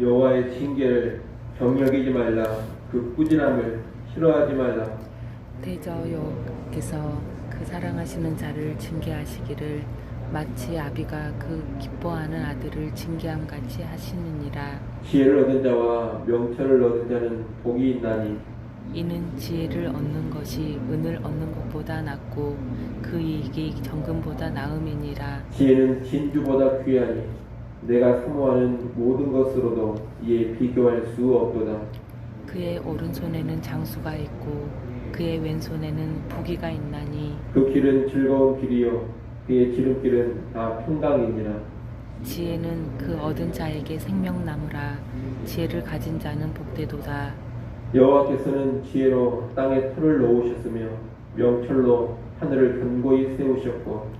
여호와의 징계를 경여기지 말라 그 꾸지람을 싫어하지 말라. 대저여께서 그 사랑하시는 자를 징계하시기를 마치 아비가 그 기뻐하는 아들을 징계함 같이 하시느니라. 지혜를 얻은 자와 명철을 얻은 자는 복이 있나니. 이는 지혜를 얻는 것이 은을 얻는 것보다 낫고 그 이익이 정금보다 나음이니라. 지혜는 진주보다 귀하니 내가 사모하는 모든 것으로도 이에 비교할 수 없도다. 그의 오른손에는 장수가 있고 그의 왼손에는 부기가 있나니 그 길은 즐거운 길이요. 그의 지름길은 다 평강이니라. 지혜는 그 얻은 자에게 생명나무라. 지혜를 가진 자는 복되도다. 여호와께서는 지혜로 땅에 풀을 놓으셨으며 명철로 하늘을 견고히 세우셨고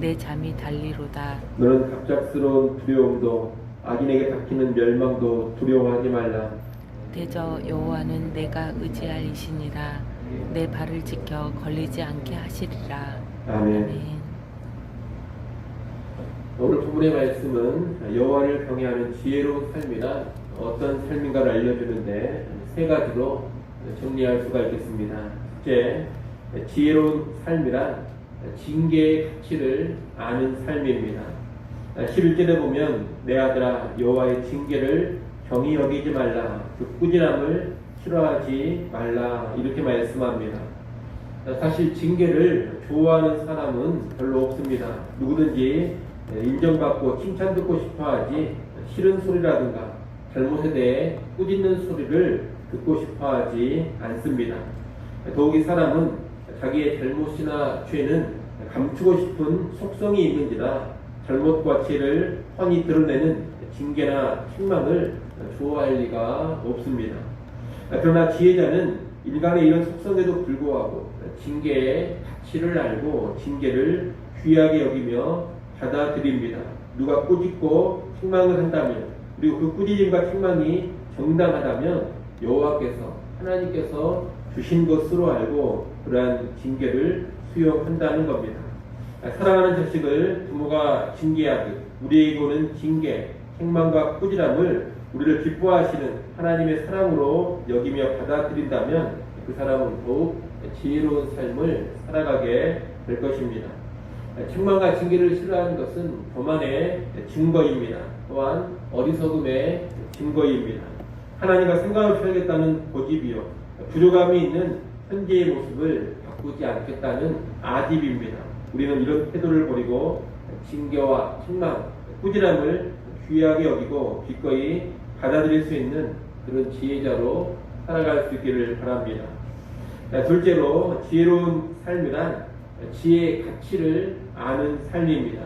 내 잠이 달리로다. 너는 갑작스러운 두려움도 악인에게 닥치는 멸망도 두려워하지 말라. 대저 여호와는 내가 의지할 이시니라. 내 발을 지켜 걸리지 않게 하시리라. 아멘. 아멘. 오늘 본문의 말씀은 여호와를 경외하는 지혜로운 삶이란 어떤 삶인가를 알려주는데 세 가지로 정리할 수가 있겠습니다. 첫째, 지혜로운 삶이란 징계의 가치를 아는 삶입니다. 11절에 보면 내 아들아 여호와의 징계를 경히 여기지 말라 그 꾸지람을 싫어하지 말라 이렇게 말씀합니다. 사실 징계를 좋아하는 사람은 별로 없습니다. 누구든지 인정받고 칭찬 듣고 싶어 하지 싫은 소리라든가 잘못에 대해 꾸짖는 소리를 듣고 싶어 하지 않습니다. 더욱이 사람은 자기의 잘못이나 죄는 감추고 싶은 속성이 있는지라 잘못과 죄를 훤히 드러내는 징계나 책망을 좋아할 리가 없습니다. 그러나 지혜자는 인간의 이런 속성에도 불구하고 징계의 가치를 알고 징계를 귀하게 여기며 받아들입니다. 누가 꾸짖고 책망을 한다면 그리고 그 꾸짖음과 책망이 정당하다면 여호와께서 하나님께서 주신 것으로 알고 그러한 징계를 수용한다는 겁니다. 사랑하는 자식을 부모가 징계하듯 우리에게 오는 징계, 책망과 꾸지람을 우리를 기뻐하시는 하나님의 사랑으로 여기며 받아들인다면 그 사람은 더욱 지혜로운 삶을 살아가게 될 것입니다. 책망과 징계를 싫어하는 것은 교만의 증거입니다. 또한 어리석음의 증거입니다. 하나님과 생각을 살겠다는 고집이요. 부족함이 있는 현재의 모습을 바꾸지 않겠다는 아집입니다. 우리는 이런 태도를 버리고 징계와 책망, 꾸지람을 귀하게 여기고 기꺼이 받아들일 수 있는 그런 지혜자로 살아갈 수 있기를 바랍니다. 자, 둘째로 지혜로운 삶이란 지혜의 가치를 아는 삶입니다.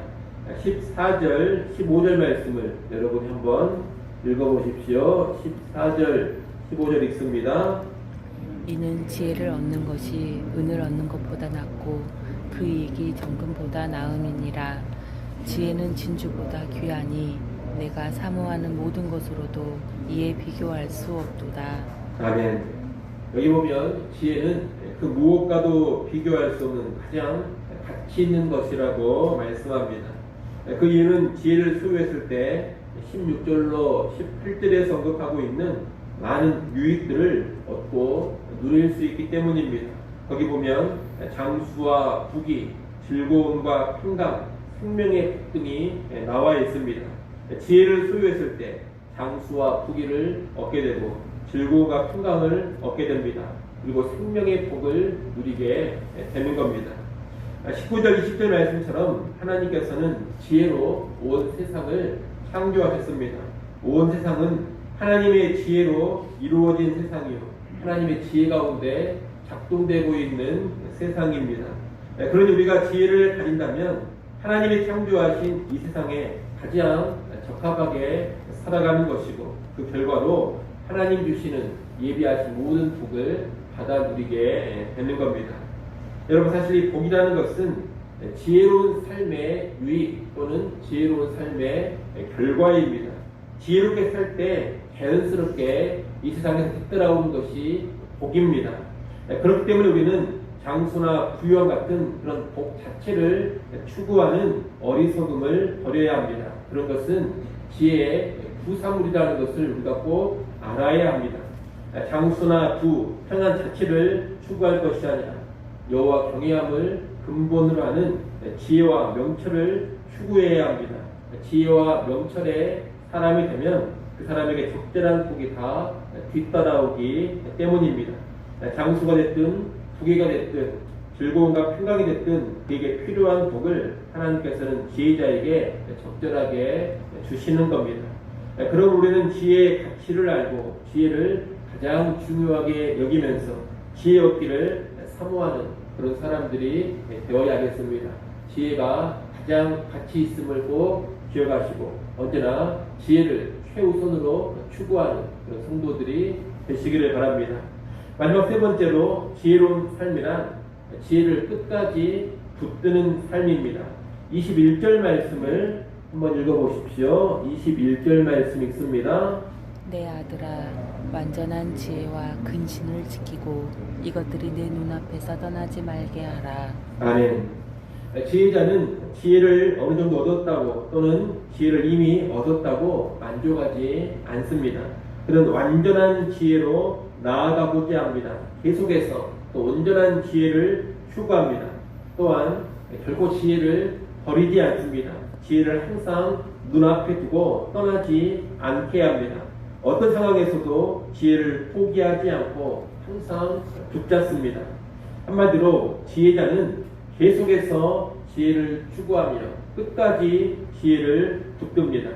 14절, 15절 말씀을 여러분 한번 읽어보십시오. 14절, 15절 읽습니다. 이는 지혜를 얻는 것이 은을 얻는 것보다 낫고 그 이익이 정금보다 나음이니라 지혜는 진주보다 귀하니 내가 사모하는 모든 것으로도 이에 비교할 수 없도다 아멘. 여기 보면 지혜는 그 무엇과도 비교할 수 없는 가장 가치 있는 것이라고 말씀합니다. 그 이유는 지혜를 소유했을 때 16절로 18절에 언급하고 있는 많은 유익들을 얻고 누릴 수 있기 때문입니다. 거기 보면 장수와 부귀, 즐거움과 평강, 생명의 복 등이 나와 있습니다. 지혜를 소유했을 때 장수와 부귀를 얻게 되고 즐거움과 평강을 얻게 됩니다. 그리고 생명의 복을 누리게 되는 겁니다. 19절 20절 말씀처럼 하나님께서는 지혜로 온 세상을 창조하셨습니다. 온 세상은 하나님의 지혜로 이루어진 세상이요. 하나님의 지혜 가운데 작동되고 있는 세상입니다. 그러니 우리가 지혜를 가진다면 하나님이 창조하신 이 세상에 가장 적합하게 살아가는 것이고 그 결과로 하나님 주시는 예비하신 모든 복을 받아 누리게 되는 겁니다. 여러분 사실 이 복이라는 것은 지혜로운 삶의 유익 또는 지혜로운 삶의 결과입니다. 지혜롭게 살 때 자연스럽게 이 세상에서 뒤따라오는 것이 복입니다. 그렇기 때문에 우리는 장수나 부유함 같은 그런 복 자체를 추구하는 어리석음을 버려야 합니다. 그런 것은 지혜의 부사물이라는 것을 우리가 꼭 알아야 합니다. 장수나 부, 평안 자체를 추구할 것이 아니라 여호와 경외함을 근본으로 하는 지혜와 명철을 추구해야 합니다. 지혜와 명철의 사람이 되면 그 사람에게 적절한 복이 다 뒤따라오기 때문입니다. 장수가 됐든 부귀가 됐든 즐거움과 평강이 됐든 그에게 필요한 복을 하나님께서는 지혜자에게 적절하게 주시는 겁니다. 그럼 우리는 지혜의 가치를 알고 지혜를 가장 중요하게 여기면서 지혜 얻기를 사모하는 그런 사람들이 되어야겠습니다. 지혜가 가장 가치 있음을 꼭 기억하시고 언제나 지혜를 최우선으로 추구하는 그런 성도들이 되시기를 바랍니다. 마지막 세 번째로 지혜로운 삶이란 지혜를 끝까지 붙드는 삶입니다. 21절 말씀을 한번 읽어보십시오. 21절 말씀 읽습니다. 내 아들아 완전한 지혜와 근신을 지키고 이것들이 내 눈앞에서 떠나지 말게 하라. 아멘. 지혜자는 지혜를 어느 정도 얻었다고 또는 지혜를 이미 얻었다고 만족하지 않습니다. 그는 완전한 지혜로 나아가고자 합니다. 계속해서 또 온전한 지혜를 추구합니다. 또한 결코 지혜를 버리지 않습니다. 지혜를 항상 눈앞에 두고 떠나지 않게 합니다. 어떤 상황에서도 지혜를 포기하지 않고 항상 붙잡습니다. 한마디로 지혜자는 계속해서 지혜를 추구하며 끝까지 지혜를 붙듭니다.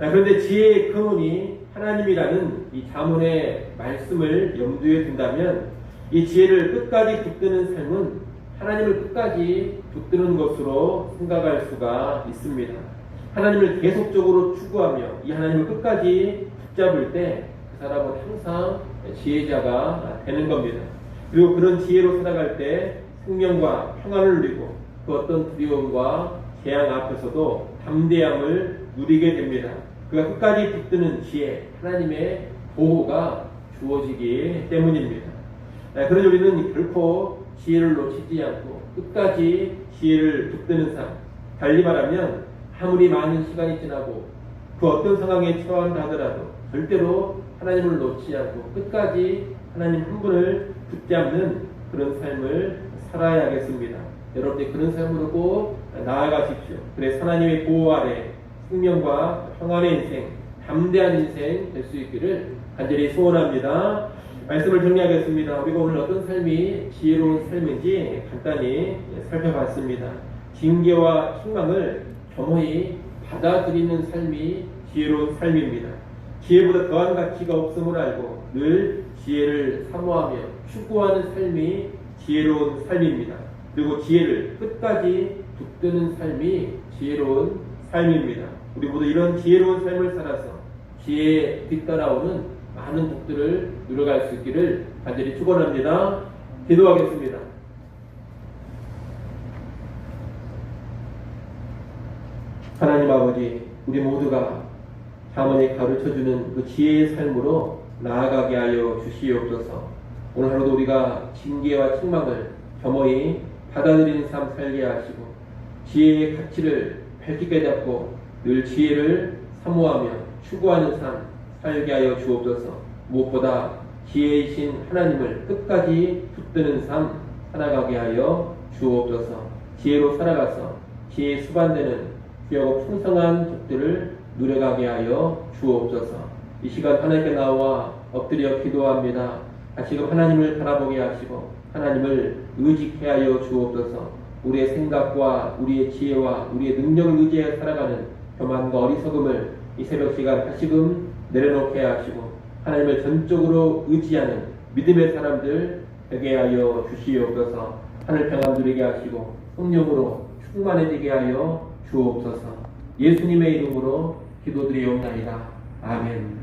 아, 그런데 지혜의 근원이 하나님이라는 이 자문의 말씀을 염두에 둔다면 이 지혜를 끝까지 붙드는 삶은 하나님을 끝까지 붙드는 것으로 생각할 수가 있습니다. 하나님을 계속적으로 추구하며 이 하나님을 끝까지 붙잡을 때 그 사람은 항상 지혜자가 되는 겁니다. 그리고 그런 지혜로 살아갈 때 생명과 평안을 누리고 그 어떤 두려움과 재앙 앞에서도 담대함을 누리게 됩니다. 그가 끝까지 붙드는 지혜, 하나님의 보호가 주어지기 때문입니다. 네, 그러니 우리는 결코 지혜를 놓치지 않고 끝까지 지혜를 붙드는 삶. 달리 말하면 아무리 많은 시간이 지나고 그 어떤 상황에 처한다 하더라도 절대로 하나님을 놓지 않고 끝까지 하나님 한 분을 붙잡는 그런 삶을 살아야겠습니다. 여러분들 그런 삶으로 꼭 나아가십시오. 그래서 하나님의 보호 아래 생명과 평안의 인생, 담대한 인생 될 수 있기를 간절히 소원합니다. 말씀을 정리하겠습니다. 우리가 오늘 어떤 삶이 지혜로운 삶인지 간단히 살펴봤습니다. 징계와 희망을 겸허히 받아들이는 삶이 지혜로운 삶입니다. 지혜보다 더한 가치가 없음을 알고 늘 지혜를 사모하며 추구하는 삶이 지혜로운 삶입니다. 그리고 지혜를 끝까지 붙드는 삶이 지혜로운 삶입니다. 우리 모두 이런 지혜로운 삶을 살아서 지혜에 뒤따라오는 많은 복들을 누려갈 수 있기를 간절히 축원합니다. 기도하겠습니다. 하나님 아버지, 우리 모두가 자문이 가르쳐주는 그 지혜의 삶으로 나아가게 하여 주시옵소서. 오늘 하루도 우리가 징계와 책망을 겸허히 받아들이는 삶 살게 하시고 지혜의 가치를 밝히게 잡고 늘 지혜를 사모하며 추구하는 삶 살게 하여 주옵소서. 무엇보다 지혜이신 하나님을 끝까지 붙드는 삶 살아가게 하여 주옵소서. 지혜로 살아가서 지혜 수반되는 귀하고 풍성한 복들을 누려가게 하여 주옵소서. 이 시간 하나님께 나와 엎드려 기도합니다. 다시금 하나님을 바라보게 하시고 하나님을 의식해 하여 주옵소서. 우리의 생각과 우리의 지혜와 우리의 능력을 의지해 살아가는 교만과 어리석음을 이 새벽 시간 다시금 내려놓게 하시고 하나님을 전적으로 의지하는 믿음의 사람들 되게 하여 주시옵소서. 하늘 평안 누리게 하시고 성령으로 충만해지게 하여 주옵소서. 예수님의 이름으로 기도드리옵나이다. 아멘.